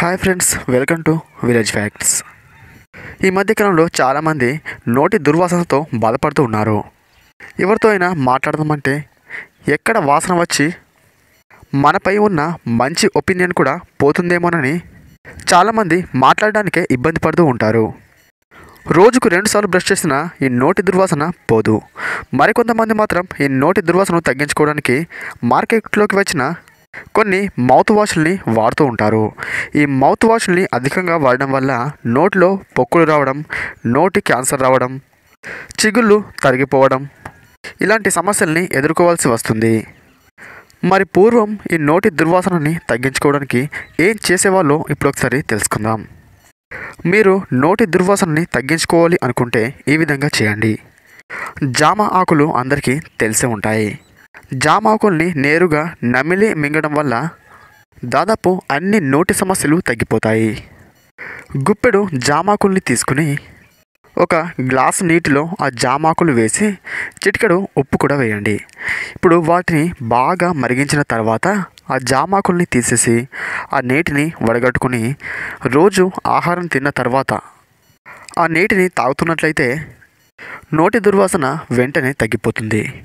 Hi friends welcome to village facts ఈ మధ్యకాలంలో చాలామంది నోటి దుర్వాసనతో బాధపడుతూ ఉన్నారు. ఎవరితో అయినా మాట్లాడదామంటే ఎక్కడ వాసన వచ్చి మనపై ఉన్న మంచి ఒపీనియన్ కూడా పోతుందేమోనని చాలామంది మాట్లాడడానికే ఇబ్బంది పడుతూ ఉంటారు. రోజుకు రెండుసార్లు బ్రష్ చేసిన ఈ నోటి దుర్వాసన పోదు. మరికొంతమంది మాత్రం ఈ నోటి దుర్వాసనను తగ్గించుకోవడానికి మార్కెట్లోకి వచ్చిన కొన్ని మౌత్ వాష్ల్ని వాడుతూ ఉంటారు. ఈ మౌత్ వాష్ల్ని అధికంగా వాడడం వల్ల నోటిలో పొక్కులు రావడం నోటి క్యాన్సర్ రావడం చిగుళ్ళు తరిగిపోవడం ఇలాంటి సమస్యల్ని ఎదుర్కోవాల్సి వస్తుంది. మరి పూర్వం ఈ నోటి దుర్వాసనని తగ్గించుకోవడానికి ఏం చేసేవాళ్ళో ఇప్పుడు ఒకసారి తెలుసుకుందాం. మీరు నోటి దుర్వాసనని తగ్గించుకోవాలి అనుకుంటే ఈ విధంగా చేయండి. జామ ఆకులు అందరికీ తెలిసే ఉంటాయి. జామ ఆకుల్ని నేరుగా నమిలి మింగడం వల్ల దాదాపు అన్ని నోటి సమస్యలు తగ్గిపోతాయి. గుప్పెడు జామాకుల్ని తీసుకుని ఒక గ్లాస్ నీటిలో ఆ జామాకులు వేసి చిటికెడు ఉప్పు కూడా వేయండి. ఇప్పుడు వాటిని బాగా మరిగించిన తర్వాత ఆ జామాకుల్ని తీసేసి ఆ నీటిని వడగట్టుకుని రోజు ఆహారం తిన్న తర్వాత ఆ నీటిని తాగుతున్నట్లయితే నోటి దుర్వాసన వెంటనే తగ్గిపోతుంది.